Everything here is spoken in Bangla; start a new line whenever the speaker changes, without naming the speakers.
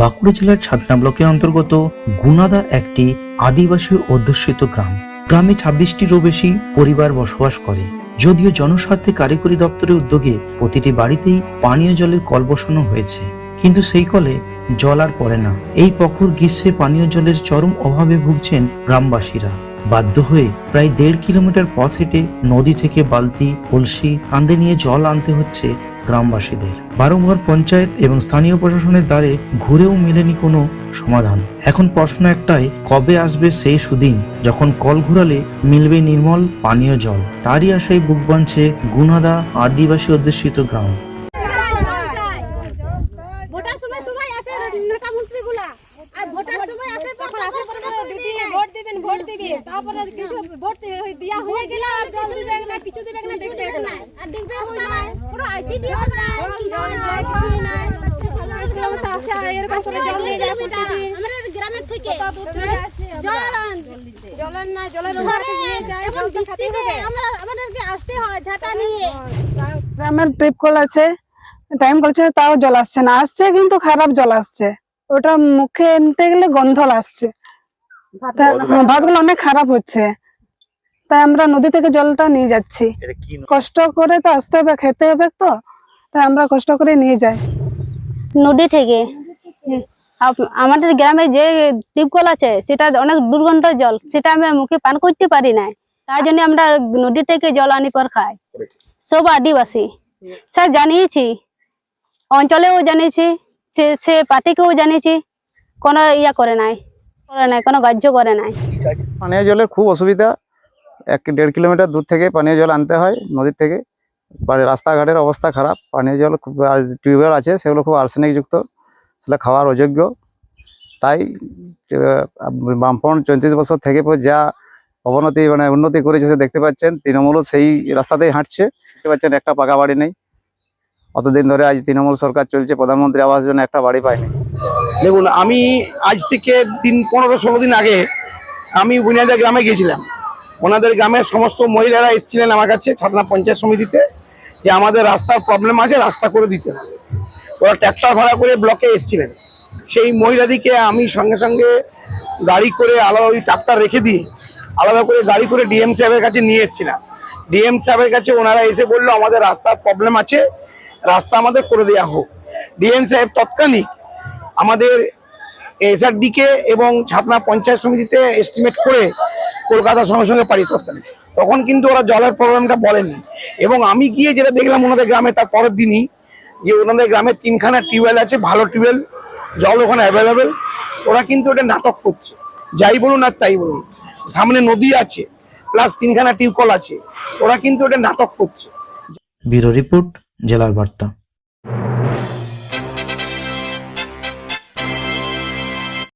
বাঁকুড়া জেলার ছাতনা ব্লকের অন্তর্গত গুনাদা একটি আদিবাসী অধ্যুষিত গ্রাম। গ্রামে ছাব্বিশটিরও বেশি পরিবার বসবাস করে। যদিও জনস্বার্থে কারিগরি দপ্তরের উদ্যোগে প্রতিটি বাড়িতেই পানীয় জলের কল বসানো হয়েছে, কিন্তু সেই কলে জল আর পড়ে না। এই প্রখর গ্রীষ্মে পানীয় জলের চরম অভাবে ভুগছেন গ্রামবাসীরা। বাধ্য হয়ে প্রায় দেড় কিলোমিটার পথ হেঁটে নদী থেকে বালতি, কলসি কাঁধে নিয়ে জল আনতে হচ্ছে গ্রামবাসীদের। বারংবার পঞ্চায়েত এবং স্থানীয় প্রশাসনের দ্বারে ঘুরেও মেলেনি কোনো সমাধান। এখন প্রশ্ন একটাই কবে আসবে সেই সুদিন যখন কল ঘুরালে মিলবে নির্মল পানীয় জল? তারই আশায় বুক বাঁধছে গুনাদা আদিবাসী অধ্যুষিত গ্রাম।
ভোটার সময় সময় আসে নেতা মন্ত্রী গুলা আর ভোটার সময় আসে তখন আসে দিদি ভোট দিবেন ভোট দিবেন। তারপরে কিছু ভোট দিয়া হয়ে গেলে আর জল দিবে না কিছু দিবে না দেখবে না। আর দেখবে না। কিছু কিছু গ্রামের থেকে জলের না জলের আমাদেরকে আসতে হয় ঝাঁটা নিয়ে
গ্রামের কল আছে টাইম কলছে তাও জল আসছে না। আসছে কিন্তু খারাপ জল আসছে। ওটা মুখে নিতে গেলে গন্ধ আসছে। তা- হ্যাঁ, ভাতগুলো অনেক খারাপ হচ্ছে। তাই আমরা নদী থেকে জলটা নিয়ে যাচ্ছি। কষ্ট করে তো আসতে হবে খেতে হবে তো তাই আমরা কষ্ট করে নিয়ে যাই।
নদী থেকে? আপ- আমাদের গ্রামে যে টিউবকল আছে সেটা অনেক দুর্গন্ধ জল সেটা আমি মুখে পান করতে পারি না তাই জন্য আমরা নদী থেকে জল আনি পর খাই। সব আদিবাসী। স্যার জানিয়েছি অঞ্চলেও জানিয়েছি সে সে পার্টিকেও জানিয়েছি কোনো ইয়া করে নাই করে নাই কোনো গ্রাহ্য করে নাই।
পানীয় জলের খুব অসুবিধা। এক দেড় কিলোমিটার দূর থেকে পানীয় জল আনতে হয় নদীর থেকে। রাস্তাঘাটের অবস্থা খারাপ। পানীয় জল খুব টিউবওয়েল আছে, সেগুলো খুব আর্সেনিক যুক্ত সেগুলো খাওয়ার অযোগ্য। তাই বামফ্রন্ট চৌত্রিশ বছর থেকে যা অবনতি মানে উন্নতি করেছে সে দেখতে পাচ্ছেন তৃণমূল সেই রাস্তাতেই হাঁটছে। দেখতে পাচ্ছেন একটা পাকা বাড়ি নেই। অতদিন ধরে আজ তৃণমূল সরকার চলছে, প্রধানমন্ত্রী আবাস জন্য একটা বাড়ি পায়নি।
দেখুন, আমি আজ থেকে দিন পনেরো, ষোলো দিন আগে আমি বুনিয়াদের গ্রামে গিয়েছিলাম। ওনাদের গ্রামের সমস্ত মহিলারা এসেছিলেন আমার কাছে ছাতনা পঞ্চায়েত সমিতিতে যে আমাদের রাস্তার প্রবলেম আছে, রাস্তা করে দিতে হবে। ওরা ট্র্যাক্টর ভাড়া করে ব্লকে এসেছিলেন। সেই মহিলাদিকে আমি সঙ্গে সঙ্গে গাড়ি করে আলাদা ওই ট্রাক্টর রেখে দিয়ে আলাদা করে গাড়ি করে ডিএম সাহেবের কাছে নিয়ে এসেছিলাম। ডিএম সাহেবের কাছে ওনারা এসে বলল, আমাদের রাস্তার প্রবলেম আছে, রাস্তা আমাদের করে দেওয়া হোক। ডিএম সাহেব তৎক্ষণিক আমাদের এসআরডিকে এবং ছাতনা পঞ্চায়েত সমিতিতে এস্টিমেট করে কলকাতার সঙ্গে সঙ্গে পারি তৎকালীন তখন কিন্তু ওরা জলের প্রবলেমটা বলেনি এবং আমি গিয়ে যেটা দেখলাম ওনাদের গ্রামে, তার পরের দিনই যে ওনাদের গ্রামে তিনখানা টিউবওয়েল আছে, ভালো টিউবওয়েল, জল ওখানে অ্যাভেলেবেল ওরা কিন্তু এটা নাটক করছে। যাই বলুন আর তাই বলুন, সামনে নদী আছে প্লাস তিনখানা টিউবকল আছে, ওরা কিন্তু এটা নাটক করছে।
ব্যুরো রিপোর্ট, জেলার বার্তা।